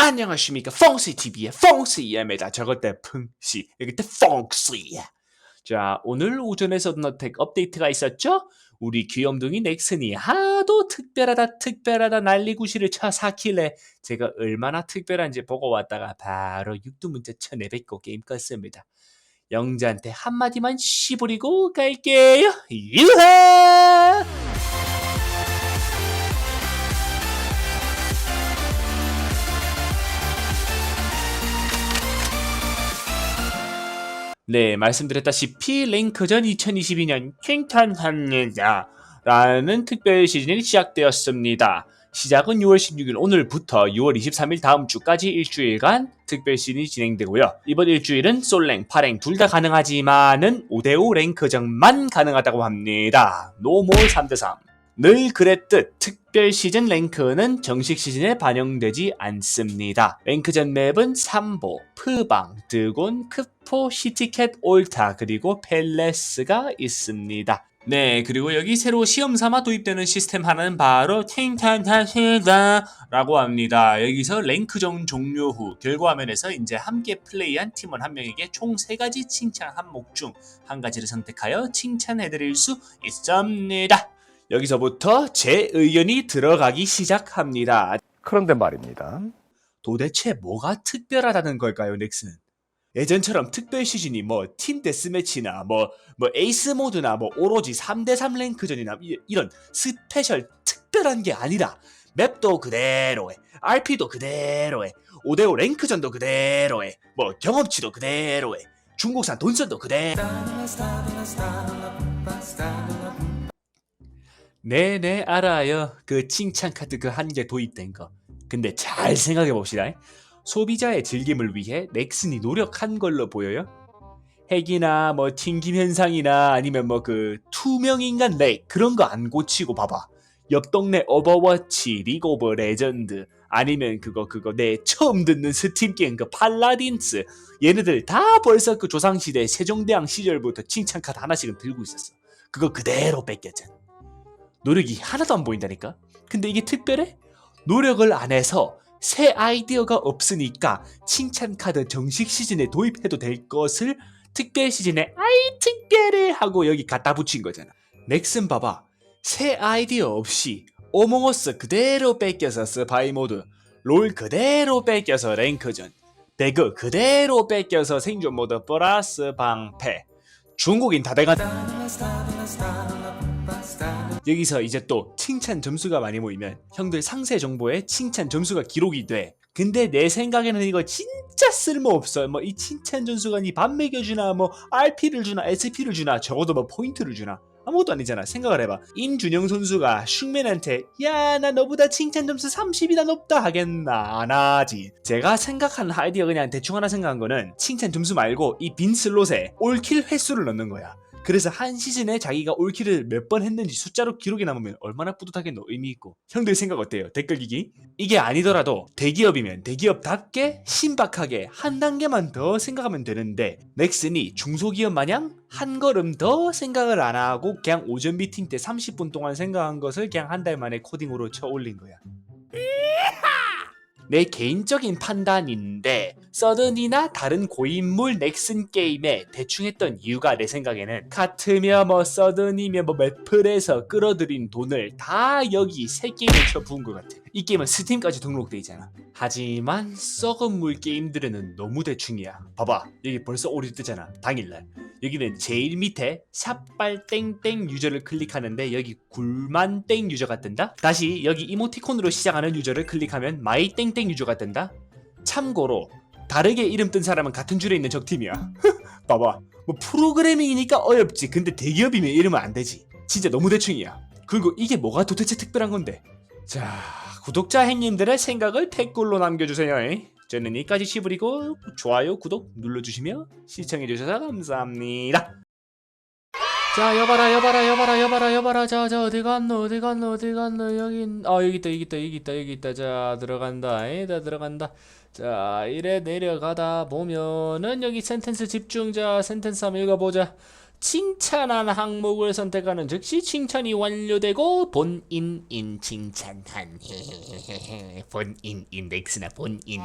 안녕하십니까. 펑시TV의 펑시입니다. 저것 때 펑시 여기 때 펑시 자 오늘 오전에 서든어택 업데이트가 있었죠? 우리 귀염둥이 넥슨이 하도 특별하다 특별하다 난리구시를 쳐 삭힐래. 제가 얼마나 특별한지 보고 왔다가 바로 육두문자 쳐내뱉고 게임 껐습니다. 영자한테 한마디만 씹으리고 갈게요. 유하 네, 말씀드렸다시피 랭크전 2022년 칭찬합니다. 라는 특별 시즌이 시작되었습니다. 시작은 6월 16일 오늘부터 6월 23일 다음 주까지 일주일간 특별 시즌이 진행되고요. 이번 일주일은 솔랭, 파랭 둘 다 가능하지만은 5대5 랭크전만 가능하다고 합니다. 노몰 3대3. 늘 그랬듯 특별 시즌 랭크는 정식 시즌에 반영되지 않습니다. 랭크전 맵은 삼보, 프방, 드곤, 크포, 시티켓, 올타 그리고 펠레스가 있습니다. 네, 그리고 여기 새로 시험 삼아 도입되는 시스템 하나는 바로 칭찬하시다 라고 합니다. 여기서 랭크전 종료 후 결과 화면에서 이제 함께 플레이한 팀원 한 명에게 총 세 가지 칭찬 항목 중 한 가지를 선택하여 칭찬해드릴 수 있습니다. 여기서부터 제 의견이 들어가기 시작합니다. 그런데 말입니다. 도대체 뭐가 특별하다는 걸까요, 넥슨은? 예전처럼 특별 시즌이 뭐 팀 데스매치나 뭐, 뭐 에이스 모드나 뭐 오로지 3대3 랭크전이나 이, 이런 스페셜 특별한 게 아니라 맵도 그대로에 RP도 그대로에 5대5 랭크전도 그대로에 뭐 경험치도 그대로에 중국산 돈선도 그대로 네네 알아요. 그 칭찬 카드 그 한 개 도입된 거. 근데 잘 생각해 봅시다. 소비자의 즐김을 위해 넥슨이 노력한 걸로 보여요. 핵이나 뭐 튕김 현상이나 아니면 뭐 그 투명 인간 렉 그런 거 안 고치고 봐봐. 옆 동네 오버워치 리그 오브 레전드 아니면 그거 그거 내 처음 듣는 스팀 게임 그 팔라딘스. 얘네들 다 벌써 그 조상시대 세종대왕 시절부터 칭찬 카드 하나씩은 들고 있었어. 그거 그대로 뺏겼잖아 노력이 하나도 안 보인다니까? 근데 이게 특별해? 노력을 안 해서 새 아이디어가 없으니까 칭찬 카드 정식 시즌에 도입해도 될 것을 특별 시즌에 아이 특별해 하고 여기 갖다 붙인 거잖아. 넥슨 봐봐. 새 아이디어 없이 오몽어스 그대로 뺏겨서 스파이 모드, 롤 그대로 뺏겨서 랭크전, 배그 그대로 뺏겨서 생존 모드 플러스 방패. 중국인 다 돼가 여기서 이제 또 칭찬 점수가 많이 모이면 형들 상세 정보에 칭찬 점수가 기록이 돼. 근데 내 생각에는 이거 진짜 쓸모없어. 뭐 이 칭찬 점수가 니밥 먹여주나 뭐 RP를 주나 SP를 주나 적어도 뭐 포인트를 주나 아무것도 아니잖아. 생각을 해봐. 임준영 선수가 슈맨한테 야 나 너보다 칭찬 점수 30이나 높다 하겠나 안 하지. 제가 생각한 아이디어 그냥 대충 하나 생각한 거는 칭찬 점수 말고 이 빈 슬롯에 올킬 횟수를 넣는 거야. 그래서 한 시즌에 자기가 올킬을 몇 번 했는지 숫자로 기록이 남으면 얼마나 뿌듯하겠노 의미 있고. 형들 생각 어때요? 댓글 기기? 이게 아니더라도 대기업이면 대기업답게 신박하게 한 단계만 더 생각하면 되는데 넥슨이 중소기업 마냥 한 걸음 더 생각을 안 하고 그냥 오전 미팅 때 30분 동안 생각한 것을 그냥 한 달 만에 코딩으로 쳐 올린 거야 내 개인적인 판단인데 서든이나 다른 고인물 넥슨 게임에 대충 했던 이유가 내 생각에는 카트며 뭐 서든이며 뭐 매플에서 끌어들인 돈을 다 여기 새 게임에 쳐부은 것 같아. 이 게임은 스팀까지 등록돼 있잖아. 하지만 썩은 물 게임들은 너무 대충이야. 봐봐 여기 벌써 오류 뜨잖아. 당일날. 여기는 제일 밑에 샷발 땡땡 유저를 클릭하는데 여기 굴만 땡 유저가 뜬다? 다시 여기 이모티콘으로 시작하는 유저를 클릭하면 마이 땡땡 유저가 뜬다? 참고로 다르게 이름 뜬 사람은 같은 줄에 있는 적팀이야. 봐봐. 뭐 프로그래밍이니까 어렵지. 근데 대기업이면 이러면 안 되지. 진짜 너무 대충이야. 그리고 이게 뭐가 도대체 특별한 건데? 자 구독자 행님들의 생각을 댓글로 남겨주세요. 에? 저는 여기까지 시부리고 좋아요 구독 눌러주시며 시청해주셔서 감사합니다 자 여봐라 여봐라 여봐라 여봐라 여봐라. 자자 어디 갔노 어디 갔노 어디 갔노? 여긴 아 여기 있다 여기 있다 여기 있다 여기 있다. 자 들어간다 에다 들어간다. 자 이래 내려가다 보면은 여기 센텐스 집중 자 센텐스 한번 읽어보자. 칭찬한 항목을 선택하는 즉시 칭찬이 완료되고 본인인 칭찬한. 본인인 넥스나 본인 인